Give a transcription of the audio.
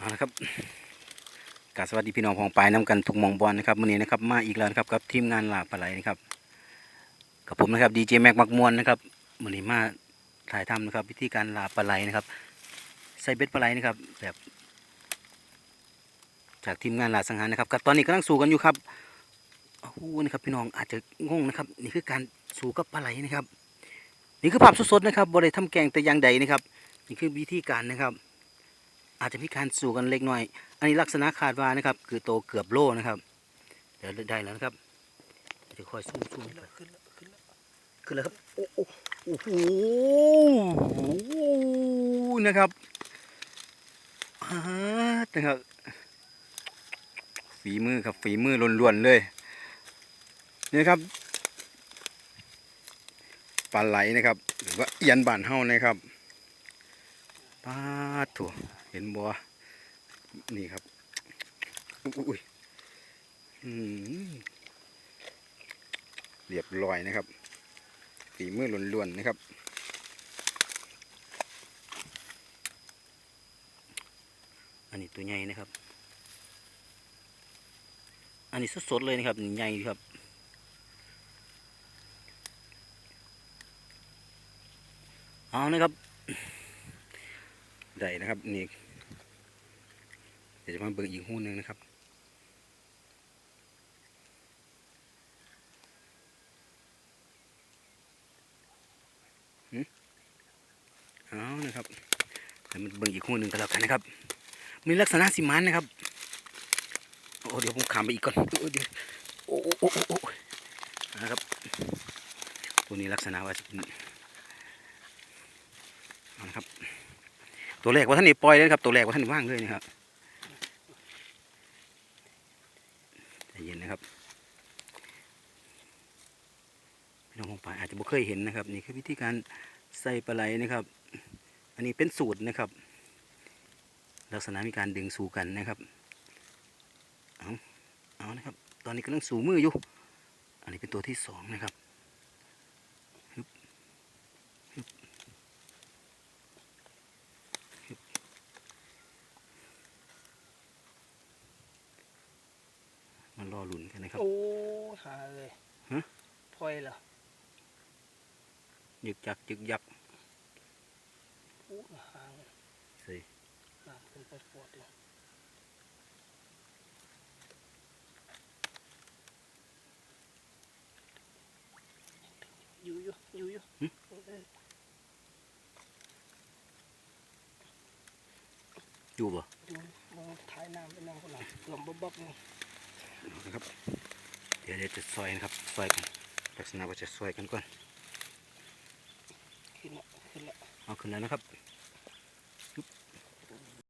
เอาละครับกาสวัสดีพี่น้องของปลายน้ำกันทุกมองบอลนะครับวันนี้นะครับมาอีกแล้วนะครับกับทีมงานหลากปลาไหลนะครับกับผมนะครับดีเจแม็กมักมวนนะครับวันนี้มาถ่ายทำนะครับ วิธีการหลาปลาไหลนะครับใส่เบ็ดปลาไหลนะครับแบบจากทีมงานหลาสังหารนะครับกับตอนนี้กำลังสู้กันอยู่ครับโอ้โหนะครับพี่น้องอาจจะงงนะครับ นี่คือการสู้กับปลาไหลนะครับ นี่คือภาพสดๆนะครับบริทำแกงแต่ยางใดนะครับ นี่คือวิธีการนะครับ อาจจะมีการสู้กันเล็กน้อย อันนี้ลักษณะคาดว่านะครับ คือโตเกือบโลนะครับ เดี๋ยวได้แล้วนะครับจะค่อยสู้สู้ขึ้นแล้วขึ้นแล้วขึ้นแล้วครับโอ้โหนะครับอ่านะครับฝีมือครับฝีมือล้วนๆเลยนี่ครับปลาไหลนะครับ หรือว่าเอียนบานเฮานะครับปลาถั่ว เห็นบัวนี่ครับ อุ้ยเรียบร้อยนะครับฝีมือล้วนๆนะครับอันนี้ตัวใหญ่นะครับ อันนี้สดๆเลยนะครับใหญ่ครับ เอานะครับ ได้นะครับนี่เดี๋ยวจะมาเบิ่งอีกหูหนึ่งนะครับหืมเอานะครับเดี๋ยวมันเบิ่งอีกหูหนึ่งกันแล้วกันนะครับ มีลักษณะสิมันนะครับ โอ้เดี๋ยวผมขามไปอีกก่อนโอ้เดี๋ยวโอ้โอ้โอ้โอ้โอ้นะครับ ตัวนี้ลักษณะว่าจะเป็น เอาละครับ ตัวแรกว่าท่านนี่ปล่อยเลยครับตัวแรกว่าท่านว่างเลยนะครับใจเย็นนะครับพี่น้องของป่าอาจจะไม่เคยเห็นนะครับ นี่คือวิธีการใส่ปลาไหลนะครับ อันนี้เป็นสูตรนะครับ ลักษณะมีการดึงสู่กันนะครับเอาเอานะครับ ตอนนี้กำลังสู่มืออยู่ อันนี้เป็นตัวที่สองนะครับ รอลุ่นกันนะครับ โอ้หาเลยฮะพลอยเหรอยึกยักยึกยักโอ้หางสิน้ำขึ้นไปปวดเลยอยู่อยู่อยู่อยู่เอออยู่บ่อยู่มองท้ายน้ำไปน้ำคนหลังเกลือมบ๊อบๆนี่ นะครับ เดี๋ยวเดี๋ยวจะซอยนะครับซอยกันลักษณะว่าจะซอยกันก่อนขึ้นละขึ้นละเอาขึ้นแล้วนะครับ